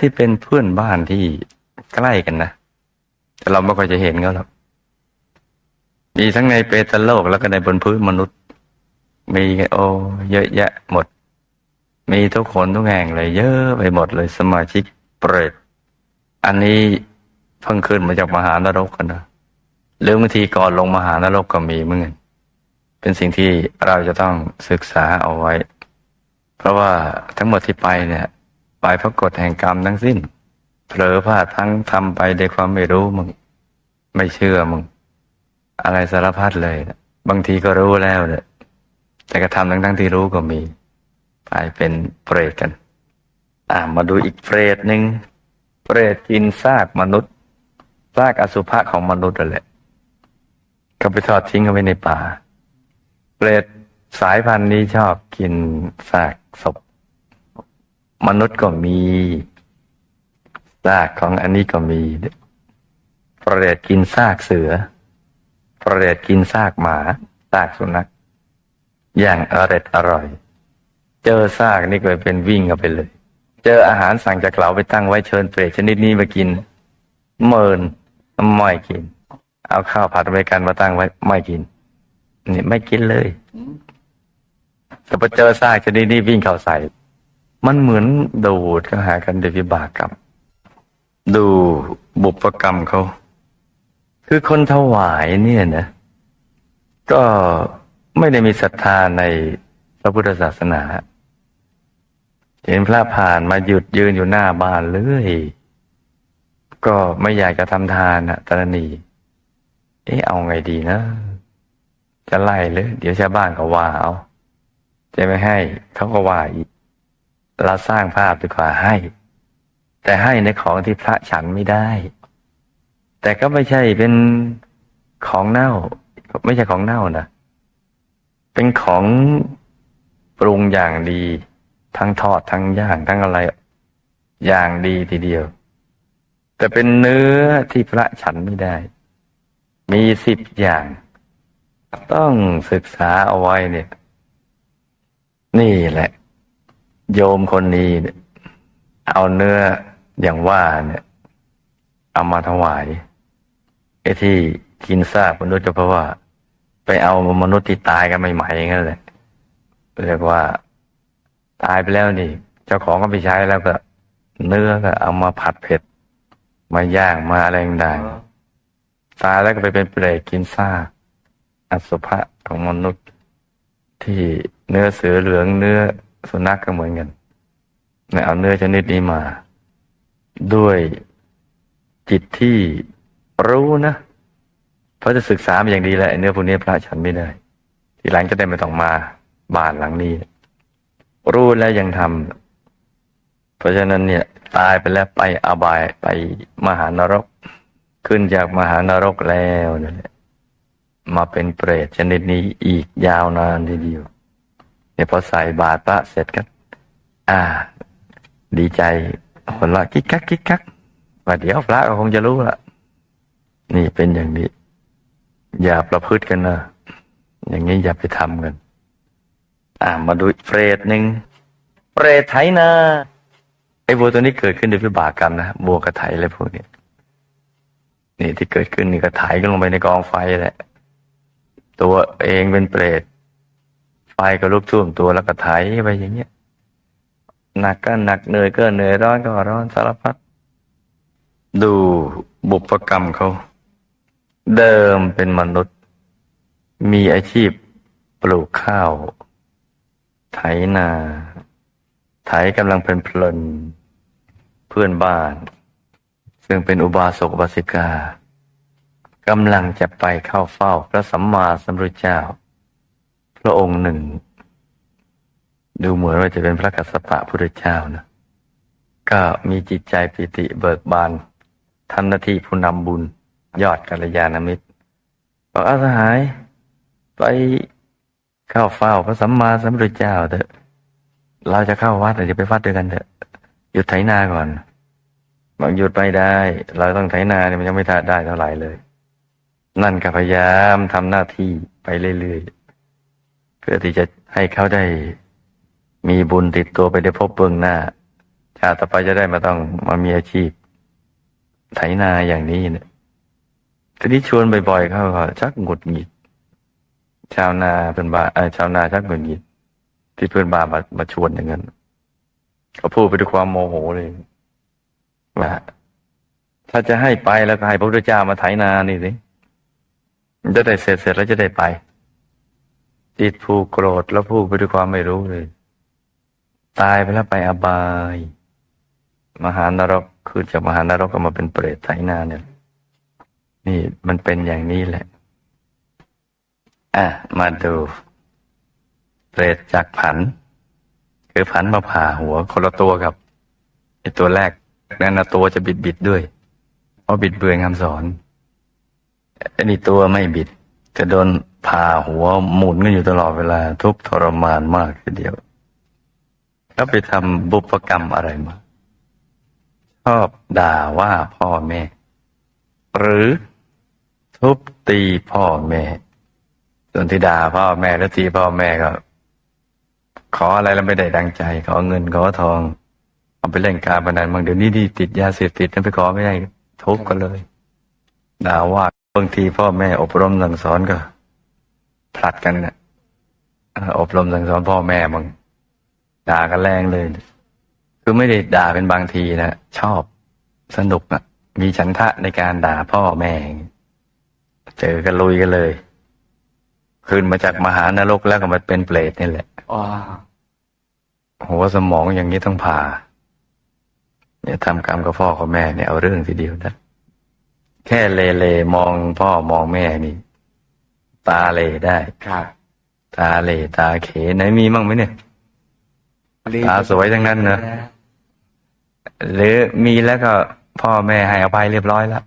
ที่เป็นเพื่อนบ้านที่ใกล้กันนะ แต่เราไม่ค่อยจะเห็นเขาหรอกมีทั้งในเปตโลกแล้วก็ในบนพื้นมนุษย์ มีโอเยอะแยะหมด มีทุกคนทุกแห่งเลยเยอะไปหมดเลยสมาชิกเปรตอันนี้เพิ่งขึ้นมาจากมหานรกกันนะหรือบางทีก่อนลงมหานรกก็มีเหมือนกันเป็นสิ่งที่เราจะต้องศึกษาเอาไว้ เพราะว่าทั้งหมดที่ไปเนี่ย ไปเพราะกฎแห่งกรรมทั้งสิ้น เผลอพลาดทั้งทำไปด้วยความไม่รู้มึง ไม่เชื่อมึง อะไรสารพัดเลยนะบางทีก็รู้แล้วเนี่ยแต่กระทำทั้งทั้งที่รู้ก็มีกลายเป็นเปรตกัน อ่ามาดูอีกเปรตหนึ่งเปรตกินซากมนุษย์ซากอสุภะของมนุษย์นั่นแหละก็ไปทอดทิ้งเอาไว้ในป่า เปรตสายพันธุ์นี้ชอบกินซากศพ มนุษย์ก็มีซากของอันนี้ก็มีเปรตกินซากเสือเปรตกินซากหมาซากสุนัขอย่างอร่อยอร่อย เจอซากนี่ก็เป็นวิ่งกันไปเลย เจออาหารสั่งจากเหลาไปตั้งไว้เชิญเปรตชนิดนี้มากิน เมินไม่กิน เอาข้าวผัดอเมริกันมาตั้งไว้ไม่กินนี่ไม่กินเลยแต่พอเจอซากชนิดนี้วิ่งเข้าใส่ มันเหมือนดูดเข้าหากันโดยวิบากกรรมดูบุพกรรมเขา คือคนถวายเนี่ยนะ ก็ไม่ได้มีศรัทธาในพระพุทธศาสนา เห็นพระผ่านมาหยุดยืนอยู่หน้าบ้านเลย ก็ไม่อยากจะทำทานอะตรณี เอ๊ะเอาไงดีนะ จะไล่เลย เดี๋ยวชาวบ้านก็ว่าเอา จะไม่ให้เขาก็ว่าอีก เราสร้างภาพดีกว่าให้ แต่ให้ในของที่พระฉันไม่ได้ แต่ก็ไม่ใช่เป็นของเน่า ไม่ใช่ของเน่านะเป็นของปรุงอย่างดี ทั้งทอดทั้งย่างทั้งอะไร อย่างดีทีเดียว แต่เป็นเนื้อที่พระฉันไม่ได้ มีสิบอย่าง ต้องศึกษาเอาไว้เนี่ย นี่แหละ โยมคนนี้เนี่ยเอาเนื้ออย่างว่าเนี่ย เอามาถวายไอ้ที่กินซากมนุษย์ก็เพราะว่า ไปเอามนุษย์ที่ตายกันใหม่ๆนั่นแหละเรียกว่าตายไปแล้วนี่ เจ้าของก็ไปใช้แล้วก็ เนื้อก็เอามาผัดเผ็ด มาย่างมาอะไรต่างๆตายแล้วก็ไปเป็นเปรตกินซากอสุภะของมนุษย์ที่เนื้อเสือเหลืองเนื้อ สุนัขก็เหมือนกันเนี่ยเอาเนื้อชนิดนี้มา ด้วยจิตที่รู้นะเพราะจะศึกษามาอย่างดีแล้วเนื้อพวกนี้พระฉันไม่ได้ ทีหลังจะได้ไม่ต้องมาบานหลังนี้ รู้แล้วยังทำเพราะฉะนั้นเนี่ย ตายไปแล้วไปอบายไปมหานรก ขึ้นจากมหานรกแล้วนั่นแหละมาเป็นเปรตชนิดนี้อีกยาวนานทีเดียว เนี่ยพอใส่บาตรพระเสร็จก็อ่า ดีใจคนละกิ๊กกักกิ๊กกักว่าเดี๋ยวพระก็คงจะรู้ละนี่เป็นอย่างนี้ อย่าประพฤติกันนะอย่างนี้อย่าไปทำกัน อ่ามาดูเปรตหนึ่งเปรตไถนาไอ้บัวตัวนี้เกิดขึ้นด้วยวิบากกรรมนะบัวกระไถอะไรพวกนี้นี่ที่เกิดขึ้นนี่ก็ไถกันลงไปในกองไฟแหละ ตัวเองเป็นเปรต ไฟก็ลุกท่วมตัวแล้วก็ไถไปอย่างเงี้ยหนักก็หนักเหนื่อยก็เหนื่อยร้อนก็ร้อนสารพัดดูบุพกรรมเขา เดิมเป็นมนุษย์ มีอาชีพปลูกข้าว ไถนาไถกำลังเป็นเพลินเพื่อนบ้าน ซึ่งเป็นอุบาสกอุบาสิกากำลังจะไปเข้าเฝ้าพระสัมมาสัมพุทธเจ้า ระองค์หนึ่ง ดูเหมือนว่าจะเป็นพระกัสสปะพุทธเจ้านะ ก็มีจิตใจปิติเบิกบานทำหน้าที่ผู้นำบุญยอดกัลยาณมิตรบอกอาสหาย ไปเข้าเฝ้าพระสัมมาสัมพุทธเจ้าเถอะ เราจะเข้าวัดเดี๋ยวไปวัดด้วยกันเถอะหยุดไถนาก่อนบอกหยุดไม่ได้ เราต้องไถนาเนี่ยมันยังไม่ทันได้เท่าไหร่เลย นั่นก็พยายามทำหน้าที่ไปเรื่อยๆ เพื่อที่จะให้เขาได้มีบุญติดตัวไปได้พบเบื้องหน้า ชาติต่อไปจะได้มาต้องมามีอาชีพ ไถนาอย่างนี้เนี่ยทีนี้ชวนบ่อยๆ เขาก็ชักหงุดหงิด ชาวนาเป็นบาเออชาวนาชักหงุดหงิด ที่เพื่อนบามามาชวนอย่างนั้นเขาพูดไปด้วยความโมโหเลยว่าถ้าจะให้ไปแล้วก็ให้พระพุทธเจ้ามาไถนานี่สิจะได้เสร็จเสร็จแล้วจะได้ไป ติดผูกโกรธแล้วพูดไปด้วยความไม่รู้เลย ตายไปแล้วไปอบาย มหานรกคือจากมหานรกก็มาเป็นเปรตไถนาเนี่ย นี่มันเป็นอย่างนี้แหละ อะ มาดู เปรตจากผัน คือผันมาผ่าหัวคนละตัวกับไอตัวแรกนั่นนะตัวจะบิดบิดๆด้วย เพราะบิดเบือนคำสอนไอ้นี่ตัวไม่บิด จะโดนผ่าหัวหมุนกันอยู่ตลอดเวลา ทุกทรมานมากทีเดียวแล้วไปทำบุพกรรมอะไรมาชอบด่าว่าพ่อแม่ หรือทุบตีพ่อแม่ ส่วนที่ด่าพ่อแม่แล้วตีพ่อแม่ก็ ขออะไรแล้วไม่ได้ดังใจ ขอเงินขอทองเอาไปเล่นการพนันบางเดี๋ยวนี้ที่ติดยาเสพติดนั้นไปขอไม่ได้ทุบกันเลยด่าว่า บางทีพ่อแม่อบรมสั่งสอนก็ผลัดกันนะเอ่ออบรมสั่งสอนพ่อแม่บางด่ากันแรงเลย คือไม่ได้ด่าเป็นบางทีนะชอบสนุกอะมีฉันทะในการด่าพ่อแม่ เจอกันลุยกันเลยขึ้นมาจากมหานรกแล้วก็มาเป็นเปรตนี่แหละว้าหัวสมองอย่างนี้ต้องผ่าเนี่ยทำกรรมกับพ่อกับแม่เนี่ยเอาเรื่องทีเดียวนะ แค่เลเลมองพ่อมองแม่นี่ ตาเลได้ ครับ ตาเลตาเขไหนมีมั่งไหมเนี่ย ตาสวยทั้งนั้นนะหรือมีแล้วก็พ่อแม่ให้อภัยเรียบร้อยแล้ว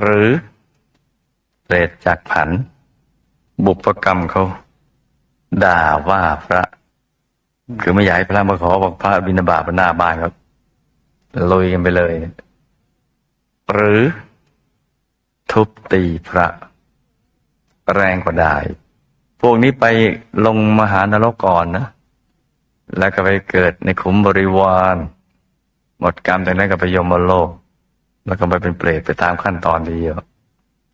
หรือเปรตจากผัน บุพกรรมเขาด่าว่าพระ คือไม่อยากให้พระมาขอบอกพระบิณฑบาตบนหน้าบ้านครับ ลุยกันไปเลย หรือ ทุบตีพระ แรงกว่าได้พวกนี้ไปลงมหานรกก่อนนะ แล้วก็ไปเกิดในขุมบริวาร หมดกรรมจากนั้นก็ไปยมโลก แล้วก็ไปเป็นเปรตไปตามขั้นตอนทีเดียว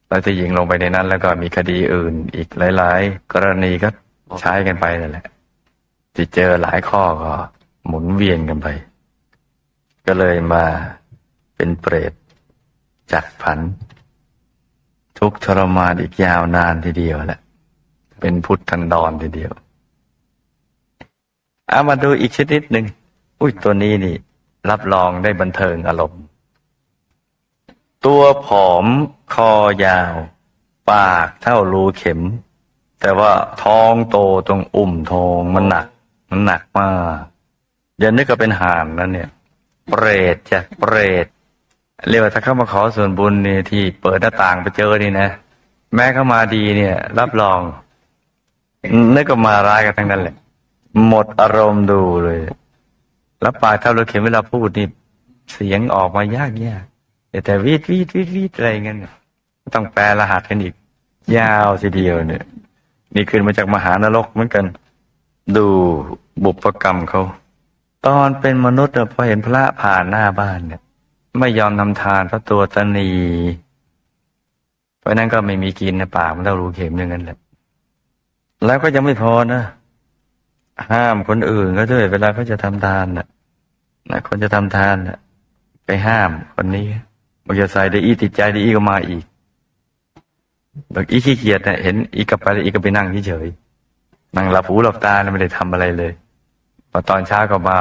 แล้วที่ยิงลงไปในนั้น แล้วก็มีคดีอื่น อีกหลาย ๆ กรณีก็ใช้กันไปนั่นแหละที่เจอหลายข้อก็หมุนเวียนกันไป ก็เลยมาเป็นเปรตจักผัน ทุกข์ทรมานอีกยาวนานทีเดียวแหละ เป็นพุทธันดรทีเดียวเอามาดูอีกชนิดหนึ่งอุ้ยตัวนี้นี่ รับรองได้บันเทิงอารมณ์ ตัวผอมคอยาว ปากเท่ารูเข็ม แต่ว่าท้องโตตรงอุ่มทองมันหนัก มันหนักมากอย่านึกว่าเป็นห่านนั่นเนี่ย เปรตจ้ะเปรตเรียกว่าถ้าเข้ามาขอส่วนบุญเนี่ยที่เปิดหน้าต่างไปเจอนี่นะแม้เข้ามาดีเนี่ย รับรองนึกก็มาร้ายกันทั้งนั้นแหละ หมดอารมณ์ดูเลยแล้วปากเท่าเราเข็มเวลาพูดนี่เสียงออกมายากยากแต่แต่วีดวีดวีดวีดอะไรเงี้ยเนี่ยต้องแปลรหัสกันอีก ยาวทีเดียวเนี่ย นี่ขึ้นมาจากมหานรกเหมือนกัน ดูบุพกรรมเขา ตอนเป็นมนุษย์พอเห็นพระผ่านหน้าบ้านเนี่ย ไม่ยอมทำทานเพราะตัวตนี เพราะนั้นก็ไม่มีกินนปากมันเท่ารูเข็มอย่างนั้นแหละ แล้วก็ยังไม่พอนะ ห้ามคนอื่นก็ด้วยเวลาเขาจะทำทานนะนะคนจะทำทานน่ะ ไปห้ามคนนี้บอกจะใส่ได้อีติดใจได้อีก็มาอีกบอกอีขี้เกียจเนี่ยเห็นอีกับไปแล้วอีก็ไปนั่งเฉยนั่งหลับหูหลับตาไม่ได้ทำอะไรเลย พอตอนเช้าก็มา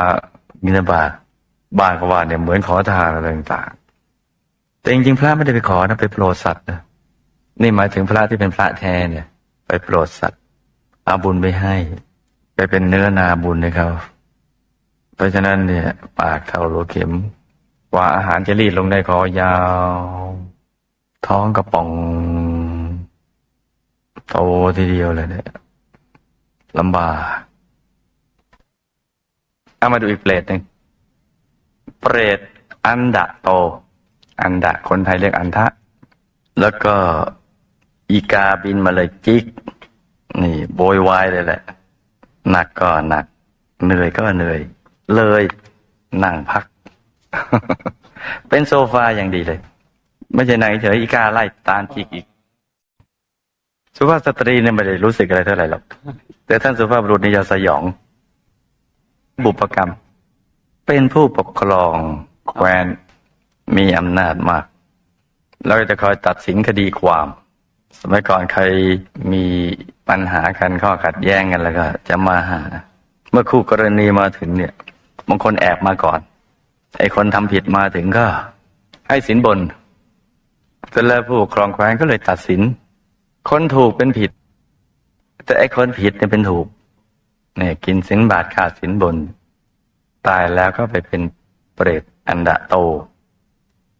บิณฑบาตบ้านก็ว่าเนี่ยเหมือนขอทานอะไรต่างๆแต่จริงๆพระไม่ได้ไปขอนะไปโปรดสัตว์นะนี่หมายถึงพระที่เป็นพระแท้เนี่ย ไปโปรดสัตว์เอาบุญไปให้ ไปเป็นเนื้อนาบุญให้เขาเพราะฉะนั้นเนี่ย ปากเท่ารูเข็มกว่าอาหารจะรีดลงได้คอยาว ท้องกระป๋องโตทีเดียวเลยเนี่ยลำบาก เอามาดูอีกเปรตหนึ่งเปรตอันดะโต อันดะคนไทยเรียกอันทะ แล้วก็อีกาบินมาเลยจิก นี่โบยวายเลยแหละ หนักก็หนัก เหนื่อยก็เหนื่อย เลยนั่งพัก เป็นโซฟาอย่างดีเลย ไม่ใช่นั่งเฉยอีกาไล่ตามจิกอีก สุภาพสตรีเนี่ยไม่ได้รู้สึกอะไรเท่าไหร่หรอก แต่ท่านสุภาพบุรุษนี่จะสยอง บุพกรรม เป็นผู้ปกครองแคว้นมีอำนาจมาก แล้วก็จะคอยตัดสินคดีความ สมัยก่อนใครมีปัญหากันข้อขัดแย้งกันแล้วก็ จะมาหา เมื่อคู่กรณีมาถึงเนี่ยบางคนแอบมาก่อน ไอ้คนทำผิดมาถึงก็ ให้สินบนเสร็จแล้วผู้ปกครองแคว้นก็เลยตัดสิน คนถูกเป็นผิด แต่ไอ้คนผิดเนี่ยเป็นถูก เนี่ยกินสินบาทขาดสินบน ตายแล้วก็ไปเป็นเปรตอันดะโต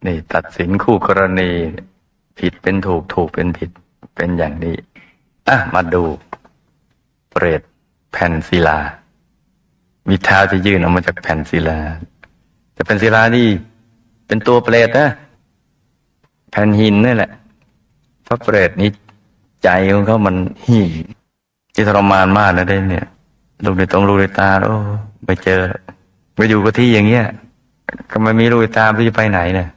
นี่ตัดสินคู่กรณี ผิดเป็นถูกถูกเป็นผิดเป็นอย่างนี้ อะ มาดู เปรตแผ่นศิลา มีเท้าที่ยื่นออกมาจากแผ่นศิลา แต่แผ่นศิลานี่ เป็นตัวเปรตนะแผ่นหินนี่แหละเพราะเปรตนี้ใจของเขามันหินที่ทรมานมากนะได้เนี่ย ลูกในตรงลูกในตาโอ้ไปเจอไปอยู่กับที่อย่างเงี้ยก็ไม่มีลูกในตาไม่รู้จะไปไหนเนี่ย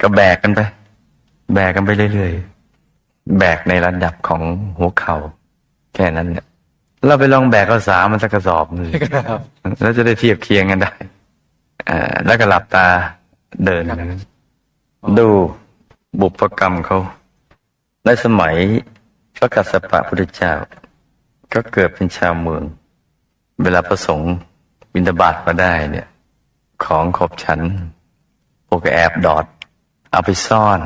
ก็แบกกันไป แบกกันไปเรื่อยๆแบกในระดับของหัวเข่าแค่นั้นเนี่ยเราไปลองแบกข้าวสารมันสักกระสอบหนึ่งครับแล้วจะได้เทียบเคียงกันได้อ่าแล้วก็หลับตาเดินดูบุพกรรมเขาในสมัยพระกัสสปะพุทธเจ้า ก็เกิดเป็นชาวเมือง เวลาประสงค์บินทบาทมาได้เนี่ย ของขบฉันพวกก็แอบดอด เอาไปซ่อน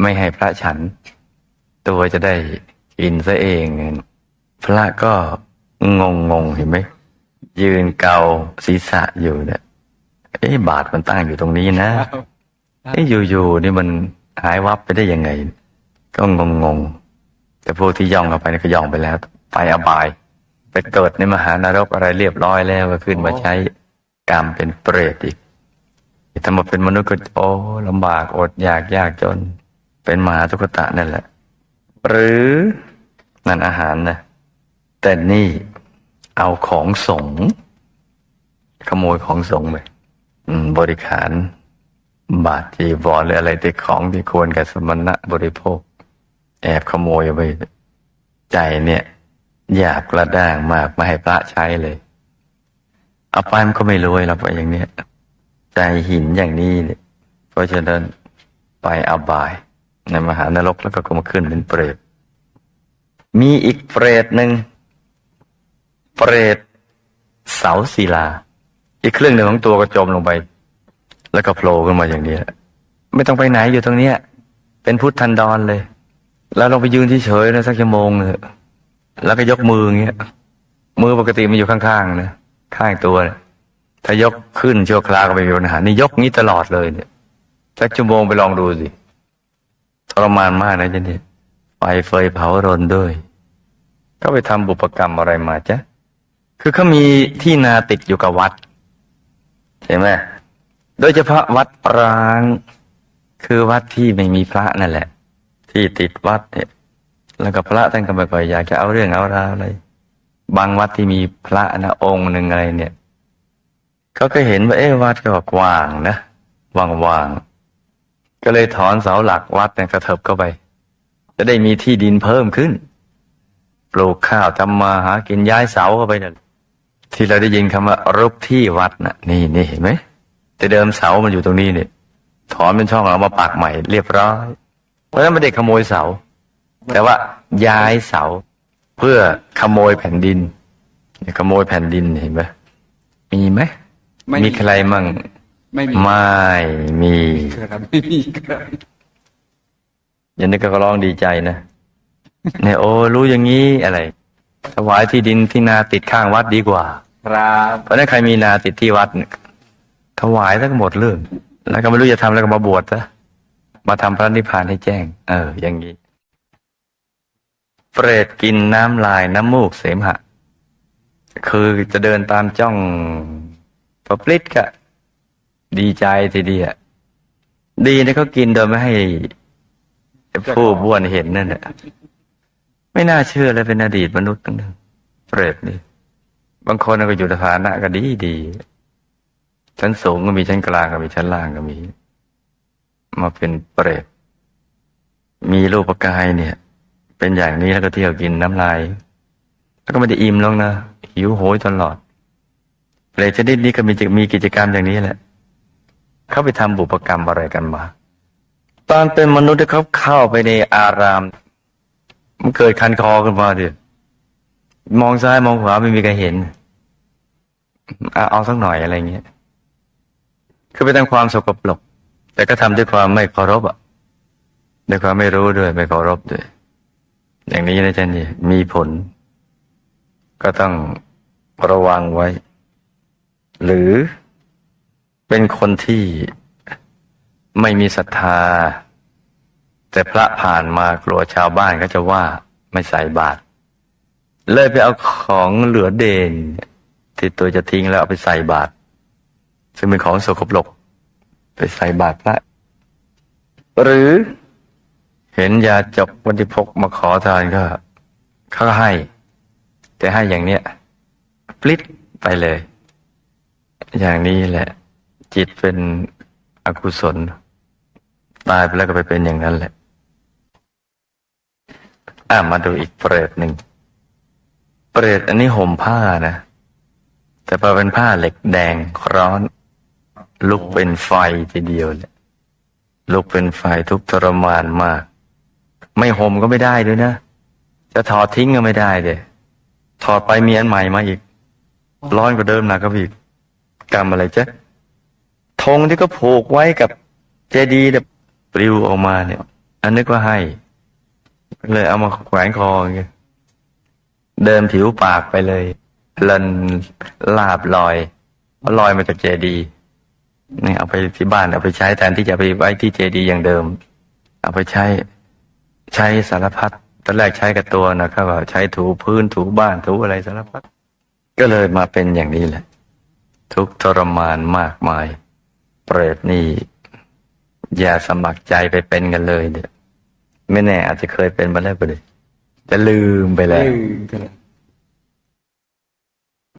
ไม่ให้พระฉัน ตัวจะได้กินซะเอง พระก็งงงงๆเห็นไหม ยืนเกาศีรษะอยู่เนี่ยเอ๊ะบาทมันตั้งอยู่ตรงนี้นะเอ๊ะอยู่ๆนี่มันหายวับไปได้ยังไง ก็งงงๆแต่พวกที่ย่องเข้าไปนี่ก็ย่องไปแล้ว ไปอบาย ไปเกิดในมหานรกอะไรเรียบร้อยแล้วก็ขึ้นมาใช้กรรมเป็นเปรตอีกถ้ามาเป็นมนุษย์ก็โอ้ลำบากอดอยากยากจน เป็นมหาทุกตะนั่นแหละ หรือนั่นอาหารนะแต่นี่เอาของสงขโมยของสงไปบริขาร บาทจีวรหรืออะไรที่ของที่ควรกับสมณะบริโภค แอบขโมยไปใจเนี่ย อยากกระด้างมากม่ให้พระใช้เลย เอาไปมันก็ไม่รวยหรอกอย่างเนี้ยใจหินอย่างนี้เนี่ยเพราะฉะนั้นไปอบาย ในมหานรกแล้วก็ก็มาขึ้นเป็นเปรต มีอีกเปรตหนึ่งเปรตเสาศิลา อีกครึ่งหนึ่งของตัวก็จมลงไป แล้วก็โผล่ขึ้นมาอย่างนี้แหละไม่ต้องไปไหนอยู่ตรงเนี้ย เป็นพุทธันดรเลย แล้วลงไปยืนเฉยๆนะสักชั่วโมงเนอะ แล้วก็ยกมืออย่างเงี้ยมือปกติมันอยู่ข้างๆนะข้างตัวเนี่ยถ้ายกขึ้นชั่วคราวก็ไม่มีปัญหานี่ยกงี้ตลอดเลยเนี่ยสักชั่วโมงไปลองดูสิทรมานมากนะเจนนี่ไฟเฟยเผารนด้วย ก็ไปทำบุปกรรมอะไรมาจ๊ะคือเขามีที่นาติดอยู่กับวัดใช่ไหมโดยเฉพาะวัดร้าง คือวัดที่ไม่มีพระนั่นแหละ ที่ติดวัดเนี่ย แล้วก็พระท่านก็ไม่ค่อยอยากจะเอาเรื่องเอาราวอะไร บางวัดที่มีพระนะองค์หนึ่งอะไรเนี่ยเขาก็เห็นว่าเอ๊วัดก็กว้างนะว่างๆก็เลยถอนเสาหลักวัดเนี่ยกระเถิบเข้าไป จะได้มีที่ดินเพิ่มขึ้น ปลูกข้าวทำมาหากินย้ายเสาเข้าไปเนี่ยที่เราได้ยินคำว่ารุกที่วัดน่ะ นี่นี่เห็นไหมแต่เดิมเสามันอยู่ตรงนี้เนี่ยถอนเป็นช่องเอามาปักใหม่เรียบร้อย เพราะฉะนั้นไม่ได้ขโมยเสา แต่ว่า ย้ายเสา เพื่อขโมยแผ่นดินเนี่ยขโมยแผ่นดินเห็นไหมมีไหมไม่มีใครมั่งไม่มีไม่มีครับไม่มีครับยันนึกก็ร้องดีใจนะเนี่ยโอ้รู้อย่างนี้อะไรถวายที่ดินที่นาติดข้างวัดดีกว่า ครับเพราะฉะนั้นใครมีนาติดที่วัดเนี่ยถวายทั้งหมดเรื่อง แล้วก็ไม่รู้จะทำแล้วก็มาบวชซะมาทำพระนิพพานให้แจ้ง เออ อย่างนี้ เปรตกินน้ำลายน้ำมูกเสมหะ คือจะเดินตามจ้องพอปลิดก็ดีใจทีเดียวดีนะเขากินโดยไม่ให้ผู้บ้วนเห็นนั่นแหละไม่น่าเชื่อเลยเป็นอดีตมนุษย์ตั้งนึงเปรตนี่ บางคนก็อยู่ฐานะก็ดีดีชั้นสูงก็มีชั้นกลางก็มีชั้นล่างก็มี มาเป็นเปรตมีรูปกายเนี่ย เป็นอย่างนี้แล้วก็เที่ยวกินน้ำลาย แล้วก็ไม่ได้อิ่มลงนะหิวโหยตลอดเปรตชนิดนี้ก็มีมีกิจกรรมอย่างนี้แหละ เขาไปทำบุปกรรมอะไรกันมา ตอนเป็นมนุษย์เขาเข้าไปในอาราม มันเกิดคันคอขึ้นมาดิมองซ้ายมองขวาไม่มีใครเห็น เอาเอาสักหน่อยอะไรเงี้ยคือไปทำความสกปรกแต่ก็ทำด้วยความไม่เคารพอะด้วยความไม่รู้ด้วยไม่เคารพด้วย อย่างนี้นะจ๊ะนี่มีผล ก็ต้องระวังไว้ หรือเป็นคนที่ไม่มีศรัทธา แต่พระผ่านมากลัวชาวบ้านก็จะว่าไม่ใส่บาตรเลยไปเอาของเหลือเด่นที่ตัวจะทิ้งแล้วเอาไปใส่บาตรซึ่งเป็นของสกปรกไปใส่บาตรพระหรือ เห็นยาจกวันที่พกมาขอทานก็เขาก็ให้ แต่ให้อย่างเนี้ยปลิดไปเลย อย่างนี้แหละ จิตเป็นอกุศล ตายไปแล้วก็ไปเป็นอย่างนั้นแหละ อะมาดูอีกเปรตหนึ่ง เปรตอันนี้ห่มผ้านะ แต่พอเป็นผ้าเหล็กแดงร้อน ลุกเป็นไฟทีเดียวเลยลุกเป็นไฟทุกทรมานมาก ไม่ห่มก็ไม่ได้ด้วยนะ จะถอดทิ้งก็ไม่ได้เลยถอดไปมีอันใหม่มาอีก ร้อนกว่าเดิมหนักก็อีกกรรมอะไรจ๊ะธงที่ก็ผูกไว้กับเจดีย์เนี่ยปลิวออกมาเนี่ย อันนึกว่าให้ เลยเอามาแขวนคออย่างเงี้ยเดินผิวปากไปเลยลันลาบลอยลอยมาจากเจดีย์นี่เอาไปที่บ้านเอาไปใช้แทนที่จะไปไว้ที่เจดีย์อย่างเดิม เอาไปใช้ ใช้สารพัดตอนแรกใช้กับตัวนะครับว่าใช้ถูพื้นถูบ้านถูอะไรสารพัดก็เลยมาเป็นอย่างนี้แหละ ทุกทรมานมากมาย เปรตนี่ อย่าสมัครใจไปเป็นกันเลยเด้อไม่แน่อาจจะเคยเป็นมาแล้วก็ได้จะลืมไปแล้วลืมไปแล้ว